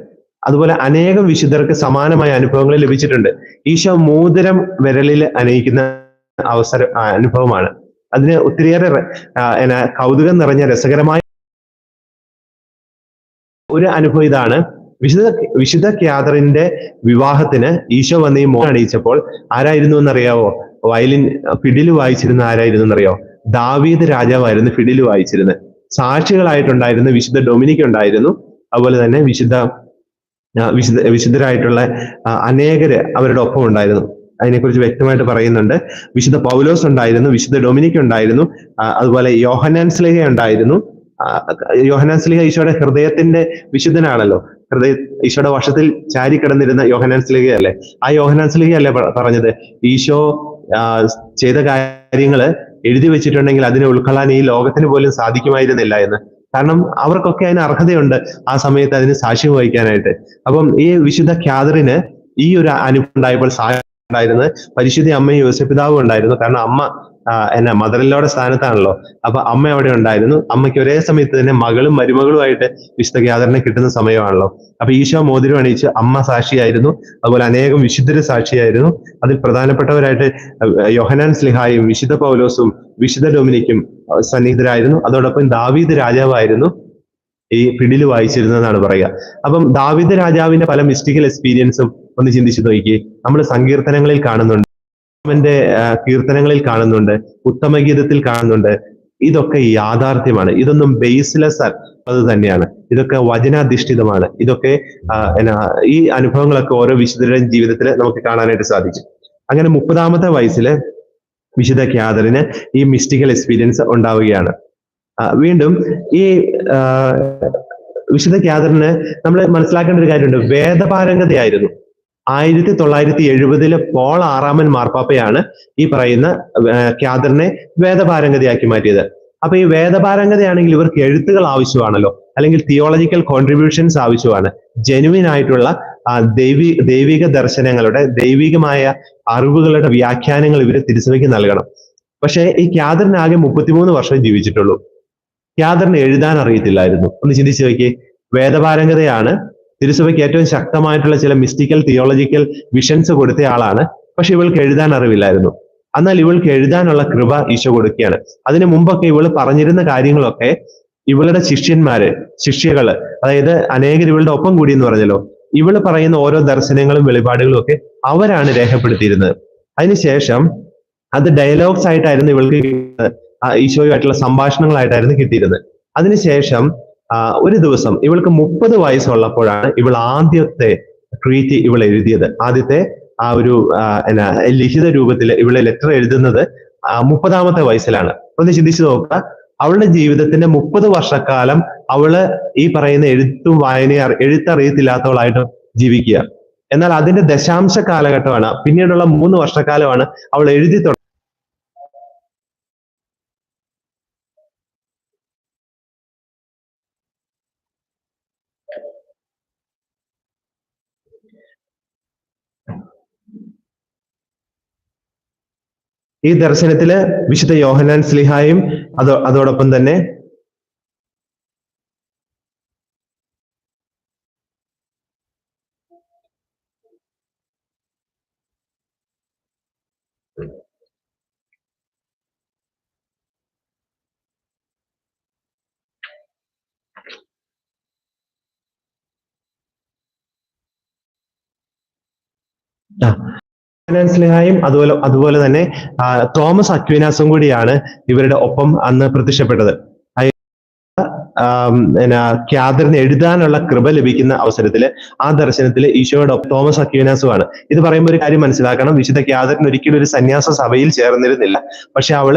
അതുപോലെ അനേകം വിശുദ്ധർക്ക് സമാനമായ അനുഭവങ്ങൾ ലഭിച്ചിട്ടുണ്ട്. ഈശോ മോതിരം വിരലിൽ അനയിക്കുന്ന അവസര അനുഭവമാണ്. അതിന് ഒത്തിരിയേറെ കൗതുകം നിറഞ്ഞ രസകരമായ ഒരു അനുഭവം ഇതാണ്. വിശുദ്ധ വിശുദ്ധ ക്യാദറിന്റെ വിവാഹത്തിന് ഈശോ വന്ന് ഈ മോൻ അണിയിച്ചപ്പോൾ ആരായിരുന്നു എന്നറിയാവോ? വയലിൻ ഫിഡിൽ വായിച്ചിരുന്ന ആരായിരുന്നു എന്നറിയോ ദാവീദ് രാജാവായിരുന്നു ഫിഡിൽ വായിച്ചിരുന്നത് സാക്ഷികളായിട്ടുണ്ടായിരുന്ന വിശുദ്ധ ഡൊമിനിക് ഉണ്ടായിരുന്നു. അതുപോലെ തന്നെ വിശുദ്ധ വിശുദ്ധ വിശുദ്ധരായിട്ടുള്ള അനേകര് അവരുടെ ഒപ്പം ഉണ്ടായിരുന്നു. അതിനെക്കുറിച്ച് വ്യക്തമായിട്ട് പറയുന്നുണ്ട്. വിശുദ്ധ പൗലോസ് ഉണ്ടായിരുന്നു വിശുദ്ധ ഡൊമിനിക് ഉണ്ടായിരുന്നു അതുപോലെ യോഹനാൻസ്ലേഹ ഉണ്ടായിരുന്നു. ആ, യോഹനാൻ സ്ലിഹ ഈശോയുടെ ഹൃദയത്തിന്റെ വിശുദ്ധനാണല്ലോ. ഹൃദയ ഈശോയുടെ വശത്തിൽ ചാരി കിടന്നിരുന്ന യോഹനാൻ അല്ലേ? ആ യോഹനാൻ അല്ലേ പറഞ്ഞത്? ഈശോ ചെയ്ത കാര്യങ്ങൾ എഴുതി വെച്ചിട്ടുണ്ടെങ്കിൽ അതിനെ ഉൾക്കൊള്ളാൻ ഈ ലോകത്തിന് പോലും സാധിക്കുമായിരുന്നില്ല എന്ന്. കാരണം അവർക്കൊക്കെ അതിന് അർഹതയുണ്ട് ആ സമയത്ത് അതിന് സാക്ഷ്യം വഹിക്കാനായിട്ട്. അപ്പം ഈ വിശുദ്ധ ഖ്യാദറിന് ഈ ഒരു അനുഭവം ഉണ്ടായപ്പോൾ സാ ഉണ്ടായിരുന്നത് പരിശുദ്ധ അമ്മയും യോസപിതാവും ഉണ്ടായിരുന്നു. കാരണം അമ്മ എന്നാ മദറിലോടെ സ്ഥാനത്താണല്ലോ. അപ്പൊ അമ്മ അവിടെ ഉണ്ടായിരുന്നു. അമ്മയ്ക്ക് ഒരേ സമയത്ത് തന്നെ മകളും മരുമകളുമായിട്ട് വിശുദ്ധ ഖ്യാദറിനെ കിട്ടുന്ന സമയമാണല്ലോ. അപ്പൊ ഈശോ മോതിരം അണിയിച്ച് അമ്മ സാക്ഷിയായിരുന്നു. അതുപോലെ അനേകം വിശുദ്ധര് സാക്ഷിയായിരുന്നു. അതിൽ പ്രധാനപ്പെട്ടവരായിട്ട് യോഹനാൻ സ്ലിഹായും വിശുദ്ധ പൗലോസും വിശുദ്ധ ഡൊമിനിക്കും സന്നിഹിതരായിരുന്നു. അതോടൊപ്പം ദാവീദ് രാജാവായിരുന്നു. ഈ പിടിൽ വായിച്ചിരുന്നതെന്നാണ് പറയുക. അപ്പം ദാവിദ് രാജാവിന്റെ പല മിസ്റ്റിക്കൽ എക്സ്പീരിയൻസും ഒന്ന് ചിന്തിച്ചു നോക്കി നമ്മൾ സങ്കീർത്തനങ്ങളിൽ കാണുന്നുണ്ട്. അവന്റെ കീർത്തനങ്ങളിൽ കാണുന്നുണ്ട് ഉത്തമഗീതത്തിൽ കാണുന്നുണ്ട്. ഇതൊക്കെ യാഥാർത്ഥ്യമാണ്. ഇതൊന്നും ബേസ്ലെസ് അത് തന്നെയാണ്. ഇതൊക്കെ വചനാധിഷ്ഠിതമാണ്. ഇതൊക്കെ എന്നാ ഈ അനുഭവങ്ങളൊക്കെ ഓരോ വിശുദ്ധരുടെയും ജീവിതത്തിൽ നമുക്ക് കാണാനായിട്ട് സാധിക്കും അങ്ങനെ മുപ്പതാമത്തെ വയസ്സിൽ വിശുദ്ധ ക്യാദറിന് ഈ മിസ്റ്റിക്കൽ എക്സ്പീരിയൻസ് ഉണ്ടാവുകയാണ്. വീണ്ടും ഈ വിശുദ്ധ ക്യാദറിന് നമ്മൾ മനസ്സിലാക്കേണ്ട ഒരു കാര്യമുണ്ട്. വേദപാരംഗതയായിരുന്നു. ആയിരത്തി തൊള്ളായിരത്തി എഴുപതിൽ പോൾ ആറാമൻ മാർപ്പാപ്പയാണ് ഈ പറയുന്ന ഖ്യാദറിനെ വേദപാരംഗതയാക്കി മാറ്റിയത്. അപ്പൊ ഈ വേദപാരംഗതയാണെങ്കിൽ ഇവർക്ക് എഴുത്തുകൾ ആവശ്യമാണല്ലോ. അല്ലെങ്കിൽ തിയോളജിക്കൽ കോൺട്രിബ്യൂഷൻസ് ആവശ്യമാണ്. ജെനുവിൻ ആയിട്ടുള്ള ദൈവി ദൈവിക ദർശനങ്ങളുടെ ദൈവികമായ അറിവുകളുടെ വ്യാഖ്യാനങ്ങൾ ഇവർ തിരുസഭയ്ക്ക് നൽകണം. പക്ഷേ ഈ ഖ്യാദറിന് ആകെ മുപ്പത്തിമൂന്ന് വർഷം ജീവിച്ചിട്ടുള്ളൂ. ഖ്യാദറിന് എഴുതാൻ അറിയത്തില്ലായിരുന്നു. ഒന്ന് ചിന്തിച്ചു നോക്കി വേദപാരംഗതയാണ് തിരുസഭയ്ക്ക് ഏറ്റവും ശക്തമായിട്ടുള്ള ചില മിസ്റ്റിക്കൽ തിയോളജിക്കൽ വിഷൻസ് കൊടുത്ത ആളാണ്. പക്ഷെ ഇവൾക്ക് എഴുതാൻ അറിവില്ലായിരുന്നു. എന്നാൽ ഇവൾക്ക് എഴുതാനുള്ള കൃപ ഈശോ കൊടുക്കുകയാണ്. അതിനു മുമ്പൊക്കെ ഇവൾ പറഞ്ഞിരുന്ന കാര്യങ്ങളൊക്കെ ഇവളുടെ ശിഷ്യന്മാര് ശിഷ്യകൾ അതായത് അനേകർ ഇവളുടെ ഒപ്പം കൂടി എന്ന് പറഞ്ഞല്ലോ. ഇവൾ പറയുന്ന ഓരോ ദർശനങ്ങളും വെളിപാടുകളും ഒക്കെ അവരാണ് രേഖപ്പെടുത്തിയിരുന്നത്. അതിനുശേഷം അത് ഡയലോഗ്സ് ആയിട്ടായിരുന്നു ഇവൾക്ക് ഈശോയുമായിട്ടുള്ള സംഭാഷണങ്ങളായിട്ടായിരുന്നു കിട്ടിയിരുന്നത്. അതിനുശേഷം ഒരു ദിവസം ഇവൾക്ക് മുപ്പത് വയസ്സുള്ളപ്പോഴാണ് ഇവൾ ആദ്യത്തെ ട്രീറ്റ് ഇവൾ എഴുതിയത്. ആദ്യത്തെ ആ ഒരു എന്നാ ലിഖിത രൂപത്തിൽ ഇവളെ ലെറ്റർ എഴുതുന്നത് മുപ്പതാമത്തെ വയസ്സിലാണ്. ഒന്ന് ചിന്തിച്ചു നോക്കുക. അവളുടെ ജീവിതത്തിന്റെ മുപ്പത് വർഷക്കാലം അവൾ ഈ പറയുന്ന എഴുത്തും വായനയും അറി- എഴുത്തറിയത്തില്ലാത്തവളായിട്ട് ജീവിക്കുക. എന്നാൽ അതിന്റെ ദശാംശ കാലഘട്ടമാണ്. പിന്നീടുള്ള മൂന്ന് വർഷക്കാലമാണ് അവൾ എഴുതി ഈ ദർശനത്തിൽ വിശുദ്ധ യോഹനാൻ സ്ലിഹായും അതോ അതോടൊപ്പം തന്നെ ആ, സ്ലിഹായും അതുപോലെ അതുപോലെ തന്നെ തോമസ് അക്വിനാസും കൂടിയാണ് ഇവരുടെ ഒപ്പം അന്ന് പ്രത്യക്ഷപ്പെട്ടത്. എന്നാ ഖ്യാദറിന് എഴുതാനുള്ള കൃപ ലഭിക്കുന്ന അവസരത്തിൽ ആ ദർശനത്തിൽ ഈശോയുടെ തോമസ് അക്വിനാസുമാണ്. ഇത് പറയുമ്പോൾ ഒരു കാര്യം മനസ്സിലാക്കണം. വിശുദ്ധ ഖ്യാദറിന് ഒരിക്കലും ഒരു സന്യാസ സഭയിൽ ചേർന്നിരുന്നില്ല. പക്ഷെ അവൾ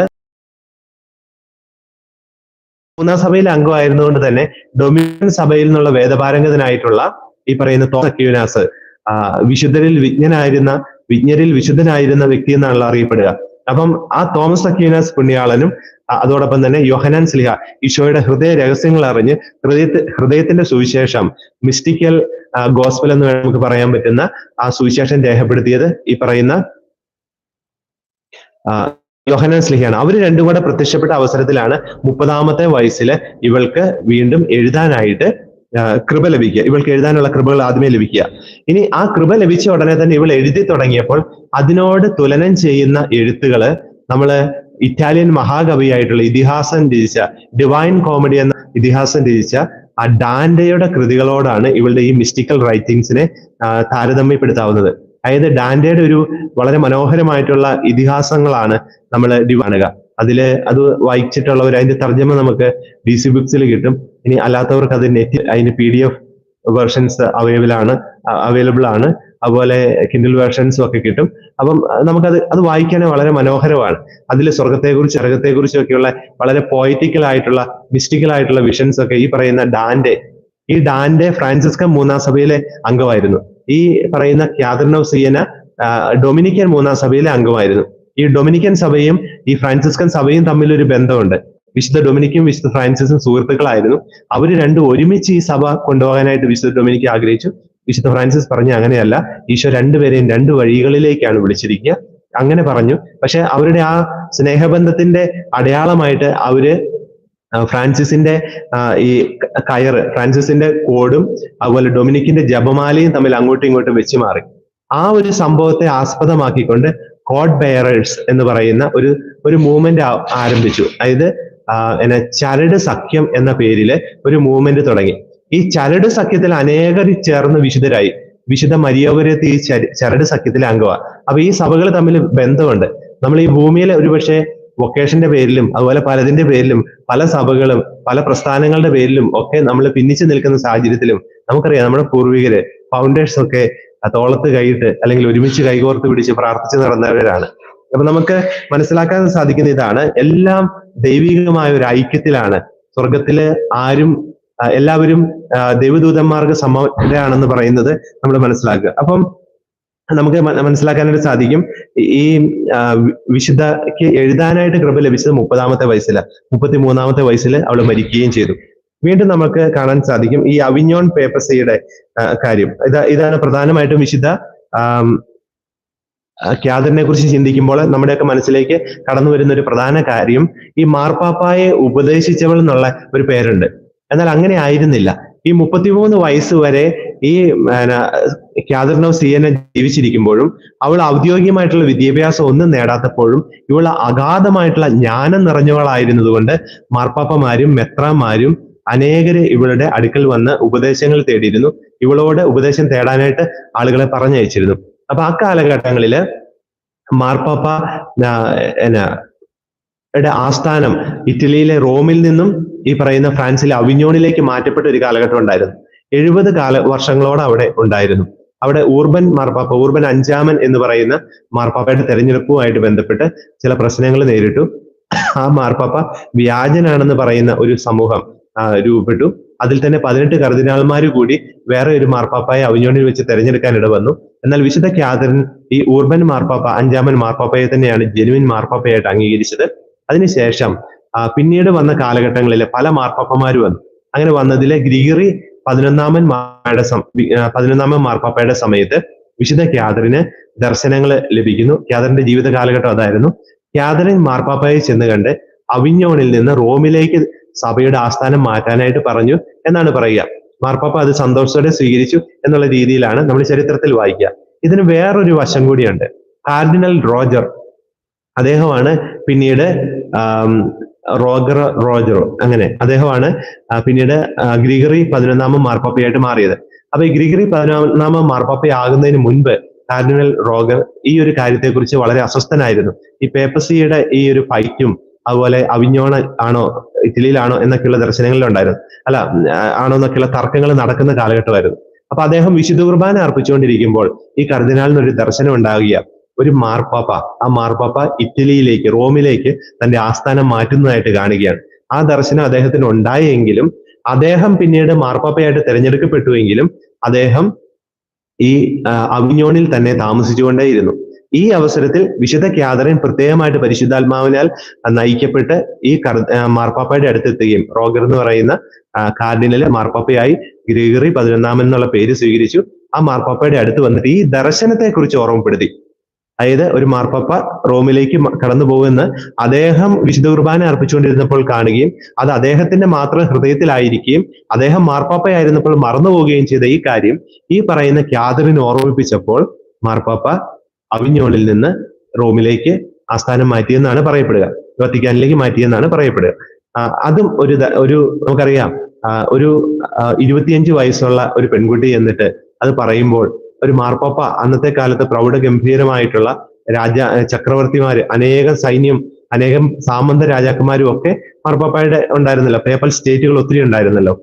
മൂന്നാം സഭയിൽ അംഗമായിരുന്നുകൊണ്ട് തന്നെ ഡൊമിനിയൻ സഭയിൽ നിന്നുള്ള വേദപാരംഗതനായിട്ടുള്ള ഈ പറയുന്ന തോമസ് അക്വിനാസ് ആ, വിശുദ്ധരിൽ വിജ്ഞനായിരുന്ന വിജ്ഞരിൽ വിശുദ്ധനായിരുന്ന വ്യക്തി എന്നാണല്ലോ അറിയപ്പെടുക. അപ്പം ആ തോമസ് അക്യൂനാസ് പുണ്യാളനും അതോടൊപ്പം തന്നെ യോഹനാൻ സ്ലിഹ ഈശോയുടെ ഹൃദയ രഹസ്യങ്ങൾ അറിഞ്ഞ് ഹൃദയത്തി ഹൃദയത്തിന്റെ സുവിശേഷം മിസ്റ്റിക്കൽ ഗോസ്ബൽ എന്ന് നമുക്ക് പറയാൻ പറ്റുന്ന ആ സുവിശേഷം രേഖപ്പെടുത്തിയത് ഈ പറയുന്ന യോഹനാൻ സ്ലിഹയാണ്. അവർ രണ്ടും കൂടെ പ്രത്യക്ഷപ്പെട്ട അവസരത്തിലാണ് മുപ്പതാമത്തെ വയസ്സിൽ ഇവൾക്ക് വീണ്ടും എഴുതാനായിട്ട് കൃപ ലഭിക്കുക. ഇവൾക്ക് എഴുതാനുള്ള കൃപകൾ ആദ്യമേ ലഭിക്കുക. ഇനി ആ കൃപ ലഭിച്ച ഉടനെ തന്നെ ഇവൾ എഴുതി തുടങ്ങിയപ്പോൾ അതിനോട് തുലനം ചെയ്യുന്ന എഴുത്തുകൾ നമ്മൾ ഇറ്റാലിയൻ മഹാകവിയായിട്ടുള്ള ഇതിഹാസം രചിച്ച ഡിവൈൻ കോമഡി എന്ന ഇതിഹാസം രചിച്ച ആ ഡാൻഡയുടെ കൃതികളോടാണ് ഇവളുടെ ഈ മിസ്റ്റിക്കൽ റൈറ്റിംഗ്സിനെ താരതമ്യപ്പെടുത്താവുന്നത്. അതായത് ഡാൻഡയുടെ ഒരു വളരെ മനോഹരമായിട്ടുള്ള ഇതിഹാസങ്ങളാണ് നമ്മൾ കാണുക. അതിൽ അത് വായിച്ചിട്ടുള്ളവർ അതിന്റെ തർജമ നമുക്ക് ഡി സി ബുക്സിൽ കിട്ടും. ഇനി അല്ലാത്തവർക്ക് അത് നെറ്റ് അതിന് P D F versions available ആണ് അവൈലബിൾ ആണ്. അതുപോലെ കിൻഡിൽ വേർഷൻസും ഒക്കെ കിട്ടും. അപ്പം നമുക്കത് അത് വായിക്കാൻ വളരെ മനോഹരമാണ്. അതിൽ സ്വർഗത്തെക്കുറിച്ച് നരകത്തെക്കുറിച്ചും ഒക്കെയുള്ള വളരെ പോയറ്റിക്കൽ ആയിട്ടുള്ള മിസ്റ്റിക്കൽ ആയിട്ടുള്ള വിഷൻസ് ഒക്കെ ഈ പറയുന്ന ഡാൻഡെ ഈ ഡാൻഡെ ഫ്രാൻസിസ്കൻ മൂന്നാം സഭയിലെ അംഗമായിരുന്നു. ഈ പറയുന്ന ക്യാദർനവ് സിയന ഡൊമിനിക്കൻ മൂന്നാം സഭയിലെ അംഗമായിരുന്നു. ഈ ഡൊമിനിക്കൻ സഭയും ഈ ഫ്രാൻസിസ്കൻ സഭയും തമ്മിൽ ഒരു ബന്ധമുണ്ട്. വിശുദ്ധ ഡൊമിനിക്കും വിശുദ്ധ ഫ്രാൻസിസും സുഹൃത്തുക്കളായിരുന്നു. അവർ രണ്ടും ഒരുമിച്ച് ഈ സഭ കൊണ്ടുപോകാനായിട്ട് വിശുദ്ധ ഡൊമിനിക്ക് ആഗ്രഹിച്ചു. വിശുദ്ധ ഫ്രാൻസിസ് പറഞ്ഞു അങ്ങനെയല്ല ഈശോ രണ്ടുപേരെയും രണ്ട് വഴികളിലേക്കാണ് വിളിച്ചിരിക്കുക. അങ്ങനെ പറഞ്ഞു. പക്ഷെ അവരുടെ ആ സ്നേഹബന്ധത്തിന്റെ അടയാളമായിട്ട് അവർ ഫ്രാൻസിസിന്റെ ഈ കയറ് ഫ്രാൻസിസിന്റെ കോഡും അതുപോലെ ഡൊമിനിക്കിന്റെ ജപമാലയും തമ്മിൽ അങ്ങോട്ടും ഇങ്ങോട്ടും വെച്ച് മാറി. ആ ഒരു സംഭവത്തെ ആസ്പദമാക്കിക്കൊണ്ട് കോഡ് ബെയറേഴ്സ് എന്ന് പറയുന്ന ഒരു ഒരു മൂവ്മെന്റ് ആരംഭിച്ചു. അതായത് എന്നെ ചരട് സഖ്യം എന്ന പേരിൽ ഒരു മൂവ്മെന്റ് തുടങ്ങി. ഈ ചരട് സഖ്യത്തിൽ അനേകർ ചേർന്ന് വിശുദ്ധരായി. വിശുദ്ധ മരിയപുരത്ത് ഈ ചര- ചരട് സഖ്യത്തിലെ അംഗമാണ് അപ്പൊ ഈ സഭകൾ തമ്മിൽ ബന്ധമുണ്ട്. നമ്മൾ ഈ ഭൂമിയിലെ ഒരുപക്ഷെ വൊക്കേഷന്റെ പേരിലും അതുപോലെ പലതിന്റെ പേരിലും പല സഭകളും പല പ്രസ്ഥാനങ്ങളുടെ പേരിലും ഒക്കെ നമ്മൾ പിന്നിച്ചു നിൽക്കുന്ന സാഹചര്യത്തിലും നമുക്കറിയാം നമ്മുടെ പൂർവികര് ഫൗണ്ടേഴ്സ് ഒക്കെ തോളത്ത് കൈയിട്ട് അല്ലെങ്കിൽ ഒരുമിച്ച് കൈകോർത്ത് പിടിച്ച് പ്രാർത്ഥിച്ച് നടന്നവരാണ്. അപ്പൊ നമുക്ക് മനസ്സിലാക്കാൻ സാധിക്കുന്ന ഇതാണ്. എല്ലാം ദൈവികമായ ഒരു ഐക്യത്തിലാണ്. സ്വർഗത്തിൽ ആരും എല്ലാവരും ദൈവദൂതന്മാർക്ക് സമരാണെന്ന് പറയുന്നത് നമ്മൾ മനസ്സിലാക്കുക. അപ്പം നമുക്ക് മനസ്സിലാക്കാനായിട്ട് സാധിക്കും. ഈ വിശുദ്ധക്ക് എഴുതാനായിട്ട് കൃപ ലഭിച്ചത് മുപ്പതാമത്തെ വയസ്സിൽ മുപ്പത്തി മൂന്നാമത്തെ വയസ്സിൽ അവൾ മരിക്കുകയും ചെയ്തു. വീണ്ടും നമുക്ക് കാണാൻ സാധിക്കും ഈ അവിഞ്ഞോൺ പേപ്പസയുടെ കാര്യം. ഇതാ ഇതാണ് പ്രധാനമായിട്ടും വിശുദ്ധ ക്യാദറിനെ കുറിച്ച് ചിന്തിക്കുമ്പോൾ നമ്മുടെയൊക്കെ മനസ്സിലേക്ക് കടന്നു വരുന്ന ഒരു പ്രധാന കാര്യം ഈ മാർപ്പാപ്പായെ ഉപദേശിച്ചവൾ എന്നുള്ള ഒരു പേരുണ്ട്. എന്നാൽ അങ്ങനെ ആയിരുന്നില്ല. ഈ മുപ്പത്തിമൂന്ന് വയസ്സ് വരെ ഈ ക്യാദർനോ സിയനെ ജീവിച്ചിരിക്കുമ്പോഴും അവൾ ഔദ്യോഗികമായിട്ടുള്ള വിദ്യാഭ്യാസം ഒന്നും നേടാത്തപ്പോഴും ഇവൾ അഗാധമായിട്ടുള്ള ജ്ഞാനം നിറഞ്ഞവളായിരുന്നതുകൊണ്ട് മാർപ്പാപ്പമാരും മെത്രാമാരും അനേകര് ഇവളുടെ അടുക്കൽ വന്ന് ഉപദേശങ്ങൾ തേടിയിരുന്നു. ഇവളോട് ഉപദേശം തേടാനായിട്ട് ആളുകളെ പറഞ്ഞയച്ചിരുന്നു. അപ്പൊ ആ കാലഘട്ടങ്ങളിൽ മാർപ്പാപ്പ എന്നാ ആസ്ഥാനം ഇറ്റലിയിലെ റോമിൽ നിന്നും ഈ പറയുന്ന ഫ്രാൻസിലെ അവിഞ്ഞോണിലേക്ക് മാറ്റപ്പെട്ട ഒരു കാലഘട്ടം ഉണ്ടായിരുന്നു. എഴുപത് കാല വർഷങ്ങളോടെ അവിടെ ഉണ്ടായിരുന്നു. അവിടെ ഊർബൻ മാർപ്പാപ്പ ഊർബൻ അഞ്ചാമൻ എന്ന് പറയുന്ന മാർപ്പാപ്പയുടെ തെരഞ്ഞെടുപ്പുമായിട്ട് ബന്ധപ്പെട്ട് ചില പ്രശ്നങ്ങൾ നേരിട്ടു. ആ മാർപ്പാപ്പ വ്യാജനാണെന്ന് പറയുന്ന ഒരു സമൂഹം രൂപപ്പെട്ടു. അതിൽ തന്നെ പതിനെട്ട് കർദിനാൾമാർ കൂടി വേറെ ഒരു മാർപ്പാപ്പയെ അവിഞ്ഞോണിൽ വെച്ച് തെരഞ്ഞെടുക്കാൻ ഇടവന്നു. എന്നാൽ വിശുദ്ധ ക്യാതറിൻ ഈ ഊർബൻ മാർപ്പാപ്പ അഞ്ചാമൻ മാർപ്പാപ്പയെ തന്നെയാണ് ജെനുവിൻ മാർപ്പാപ്പയായിട്ട് അംഗീകരിച്ചത്. അതിനുശേഷം പിന്നീട് വന്ന കാലഘട്ടങ്ങളിൽ പല മാർപ്പാപ്പമാര് വന്നു. അങ്ങനെ വന്നതിലെ ഗ്രിഗറി പതിനൊന്നാമൻ ആ, പതിനൊന്നാമൻ മാർപ്പാപ്പയുടെ സമയത്ത് വിശുദ്ധ ക്യാദറിന് ദർശനങ്ങൾ ലഭിക്കുന്നു. ക്യാദറിന്റെ ജീവിത കാലഘട്ടം അതായിരുന്നു. ക്യാദറിൻ മാർപ്പാപ്പയെ ചെന്ന് കണ്ട് അവിഞ്ഞോണിൽ നിന്ന് റോമിലേക്ക് സഭയുടെ ആസ്ഥാനം മാറ്റാനായിട്ട് പറഞ്ഞു എന്നാണ് പറയുക. മാർപ്പാപ്പ അത് സന്തോഷത്തോടെ സ്വീകരിച്ചു എന്നുള്ള രീതിയിലാണ് നമ്മൾ ചരിത്രത്തിൽ വായിക്കുക. ഇതിന് വേറൊരു വശം കൂടിയുണ്ട്. Cardinal Roger. അദ്ദേഹമാണ് പിന്നീട് റോഗർ റോജറോ അങ്ങനെ അദ്ദേഹമാണ് പിന്നീട് ഗ്രിഗറി പതിനൊന്നാമൻ മാർപ്പാപ്പയായിട്ട് മാറിയത്. അപ്പൊ ഈ ഗ്രിഗറി പതിനൊന്നാമൻ മാർപ്പാപ്പയാകുന്നതിന് മുൻപ് കാർഡിനൽ റോഗർ ഈ ഒരു കാര്യത്തെക്കുറിച്ച് വളരെ അസ്വസ്ഥനായിരുന്നു. ഈ പേപ്പസിയുടെ ഈ ഒരു ഫൈറ്റും അതുപോലെ അവിഞ്ഞോണ ആണോ ഇറ്റലിയിലാണോ എന്നൊക്കെയുള്ള ദർശനങ്ങളിലുണ്ടായിരുന്നു അല്ല ആണോ എന്നൊക്കെയുള്ള തർക്കങ്ങൾ നടക്കുന്ന കാലഘട്ടമായിരുന്നു. അപ്പൊ അദ്ദേഹം വിശുദ്ധ കുർബാന അർപ്പിച്ചുകൊണ്ടിരിക്കുമ്പോൾ ഈ കർദിനാളിന് ഒരു ദർശനം ഉണ്ടാകുക. ഒരു മാർപ്പാപ്പ. ആ മാർപ്പാപ്പ ഇറ്റലിയിലേക്ക് റോമിലേക്ക് തന്റെ ആസ്ഥാനം മാറ്റുന്നതായിട്ട് കാണുകയാണ്. ആ ദർശനം അദ്ദേഹത്തിന് ഉണ്ടായെങ്കിലും അദ്ദേഹം പിന്നീട് മാർപ്പാപ്പയായിട്ട് തിരഞ്ഞെടുക്കപ്പെട്ടുവെങ്കിലും അദ്ദേഹം ഈ അവിഞ്ഞോണിൽ തന്നെ താമസിച്ചുകൊണ്ടേയിരുന്നു. ഈ അവസരത്തിൽ വിശുദ്ധ ക്യാദറിൻ പ്രത്യേകമായിട്ട് പരിശുദ്ധാത്മാവിനാൽ നയിക്കപ്പെട്ട് ഈ കർ മാർപ്പാപ്പയുടെ അടുത്തെത്തുകയും റോഗർ എന്ന് പറയുന്ന കാർഡിനൽ മാർപ്പാപ്പയായി ഗ്രിഗറി പതിനൊന്നാമൻ എന്നുള്ള പേര് സ്വീകരിച്ചു. ആ മാർപ്പാപ്പയുടെ അടുത്ത് വന്നിട്ട് ഈ ദർശനത്തെ കുറിച്ച് ഓർമ്മപ്പെടുത്തി. അതായത് ഒരു മാർപ്പാപ്പ റോമിലേക്ക് കടന്നു പോകുമെന്ന് അദ്ദേഹം വിശുദ്ധ കുർബാന അർപ്പിച്ചുകൊണ്ടിരുന്നപ്പോൾ കാണുകയും അത് അദ്ദേഹത്തിന്റെ മാത്രം ഹൃദയത്തിലായിരിക്കുകയും അദ്ദേഹം മാർപ്പാപ്പയായിരുന്നപ്പോൾ മറന്നു പോവുകയും ചെയ്ത ഈ കാര്യം ഈ പറയുന്ന ക്യാദറിനെ ഓർമ്മിപ്പിച്ചപ്പോൾ മാർപ്പാപ്പ അവിഞ്ഞോളിൽ നിന്ന് റോമിലേക്ക് ആസ്ഥാനം മാറ്റിയെന്നാണ് പറയപ്പെടുക. വത്തിക്കാനിലേക്ക് മാറ്റിയെന്നാണ് പറയപ്പെടുക. അതും ഒരു ഒരു നമുക്കറിയാം. ഒരു ഇരുപത്തിയഞ്ച് വയസ്സുള്ള ഒരു പെൺകുട്ടി എന്നിട്ട് അത് പറയുമ്പോൾ ഒരു മാർപ്പാപ്പ അന്നത്തെ കാലത്ത് പ്രൗഢഗംഭീരമായിട്ടുള്ള രാജ ചക്രവർത്തിമാര് അനേകം സൈന്യം അനേകം സാമന്ത രാജാക്കന്മാരും ഒക്കെ മാർപ്പാപ്പയുടെ ഉണ്ടായിരുന്നല്ലോ. പേപ്പൽ സ്റ്റേറ്റുകൾ ഒത്തിരി ഉണ്ടായിരുന്നല്ലോ.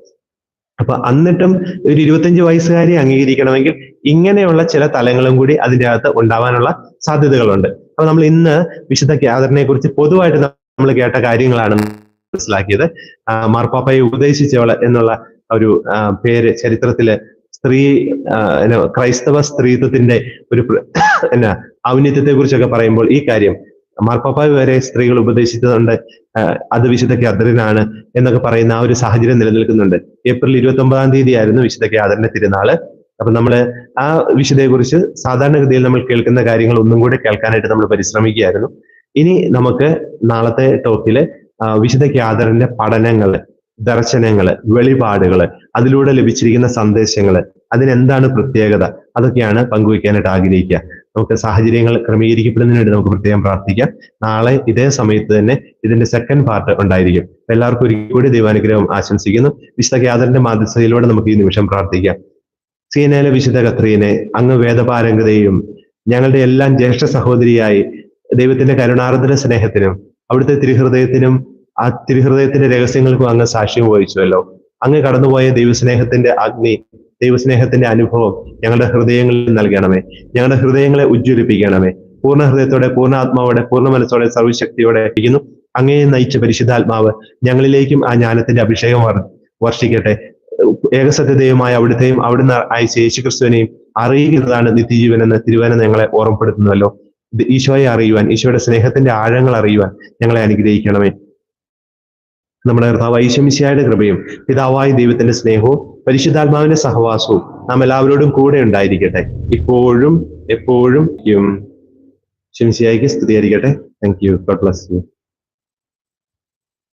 അപ്പൊ എന്നിട്ടും ഒരു ഇരുപത്തഞ്ച് വയസ്സുകാരെ അംഗീകരിക്കണമെങ്കിൽ ഇങ്ങനെയുള്ള ചില തലങ്ങളും കൂടി അതിന്റെ അകത്ത് ഉണ്ടാവാനുള്ള സാധ്യതകളുണ്ട്. അപ്പൊ നമ്മൾ ഇന്ന് വിശുദ്ധ ക്യാദറിനെ കുറിച്ച് പൊതുവായിട്ട് നമ്മൾ കേട്ട കാര്യങ്ങളാണ് മനസ്സിലാക്കിയത്. മാർപ്പാപ്പയെ ഉപദേശിച്ചവൾ എന്നുള്ള ഒരു പേര് ചരിത്രത്തിൽ സ്ത്രീ ക്രൈസ്തവ സ്ത്രീത്വത്തിന്റെ ഒരു എന്നാ ഔന്നിത്യത്തെ കുറിച്ചൊക്കെ പറയുമ്പോൾ ഈ കാര്യം മാർപ്പാപ്പ വരെ സ്ത്രീകൾ ഉപദേശിച്ചതുകൊണ്ട് അത് വിശുദ്ധ ക്യാദറിനാണ് എന്നൊക്കെ പറയുന്ന ആ ഒരു സാഹചര്യം നിലനിൽക്കുന്നുണ്ട്. ഏപ്രിൽ ഇരുപത്തി ഒമ്പതാം തീയതി ആയിരുന്നു വിശുദ്ധ ക്യാദറിന്റെ തിരുനാൾ. അപ്പൊ നമ്മൾ ആ വിശുദ്ധയെക്കുറിച്ച് സാധാരണഗതിയിൽ നമ്മൾ കേൾക്കുന്ന കാര്യങ്ങൾ ഒന്നും കൂടി കേൾക്കാനായിട്ട് നമ്മൾ പരിശ്രമിക്കുകയായിരുന്നു. ഇനി നമുക്ക് നാളത്തെ ടോക്കിൽ വിശുദ്ധ ക്യാദറിന്റെ പഠനങ്ങൾ ദർശനങ്ങൾ വെളിപാടുകൾ അതിലൂടെ ലഭിച്ചിരിക്കുന്ന സന്ദേശങ്ങൾ അതിനെന്താണ് പ്രത്യേകത അതൊക്കെയാണ് പങ്കുവയ്ക്കാനായിട്ട് ആഗ്രഹിക്കുക. നമുക്ക് സാഹചര്യങ്ങൾ ക്രമീകരിക്കപ്പെടുന്നതിന് വേണ്ടി നമുക്ക് പ്രത്യേകം പ്രാർത്ഥിക്കാം. നാളെ ഇതേ സമയത്ത് തന്നെ ഇതിന്റെ സെക്കൻഡ് പാർട്ട് ഉണ്ടായിരിക്കും. എല്ലാവർക്കും ഒരിക്കൽ കൂടി ദൈവാനുഗ്രഹം ആശംസിക്കുന്നു. വിശുദ്ധ ഗ്യാദറിന്റെ മാധ്യസ്ഥയിലൂടെ നമുക്ക് ഈ നിമിഷം പ്രാർത്ഥിക്കാം. സീനയിലെ വിശുദ്ധ കത്രീനെ അങ്ങ് വേദപാരംഗതയും ഞങ്ങളുടെ എല്ലാം ജ്യേഷ്ഠ സഹോദരിയായി ദൈവത്തിന്റെ കരുണാർദ്ര സ്നേഹത്തിനും അവിടുത്തെ തിരുഹൃദയത്തിനും ആ തിരുഹൃദയത്തിന്റെ രഹസ്യങ്ങൾക്കും അങ്ങ് സാക്ഷ്യം വഹിച്ചുവല്ലോ. അങ്ങ് കടന്നുപോയ ദൈവസ്നേഹത്തിന്റെ അഗ്നി ദൈവസ്നേഹത്തിന്റെ അനുഭവം ഞങ്ങളുടെ ഹൃദയങ്ങളിൽ നൽകണമേ. ഞങ്ങളുടെ ഹൃദയങ്ങളെ ഉജ്ജ്വലിപ്പിക്കണമേ. പൂർണ ഹൃദയത്തോടെ പൂർണ ആത്മാവോടെ പൂർണ മനസ്സോടെ സർവശക്തിയോടെ ഇരിക്കുന്നു. അങ്ങേ നയിച്ച പരിശുദ്ധാത്മാവ് ഞങ്ങളിലേക്കും ആ ജ്ഞാനത്തിന്റെ അഭിഷേകം വർ- വർഷിക്കട്ടെ. ഏകസത്യതയുമായ അവിടുത്തെയും അവിടുന്ന് അയച്ച യേശുക്രിസ്തുവിനെയും അറിയുന്നതാണ് നിത്യജീവൻ എന്ന തിരുവനന്ത ഞങ്ങളെ ഓർമ്മപ്പെടുത്തുന്നുവല്ലോ ഈശോയെ അറിയുവാൻ ഈശോയുടെ സ്നേഹത്തിന്റെ ആഴങ്ങൾ അറിയുവാൻ ഞങ്ങളെ അനുഗ്രഹിക്കണമേ. നമ്മുടെ കർത്താവ് ഐശമിശിയായുടെ കൃപയും പിതാവായ ദൈവത്തിന്റെ സ്നേഹവും പരിശുദ്ധാത്മാവിന്റെ സഹവാസവും നാം എല്ലാവരോടും കൂടെ ഉണ്ടായിരിക്കട്ടെ. ഇപ്പോഴും എപ്പോഴും ശംസിയായിക്ക് സ്തുതിയായിരിക്കട്ടെ. Thank you God bless you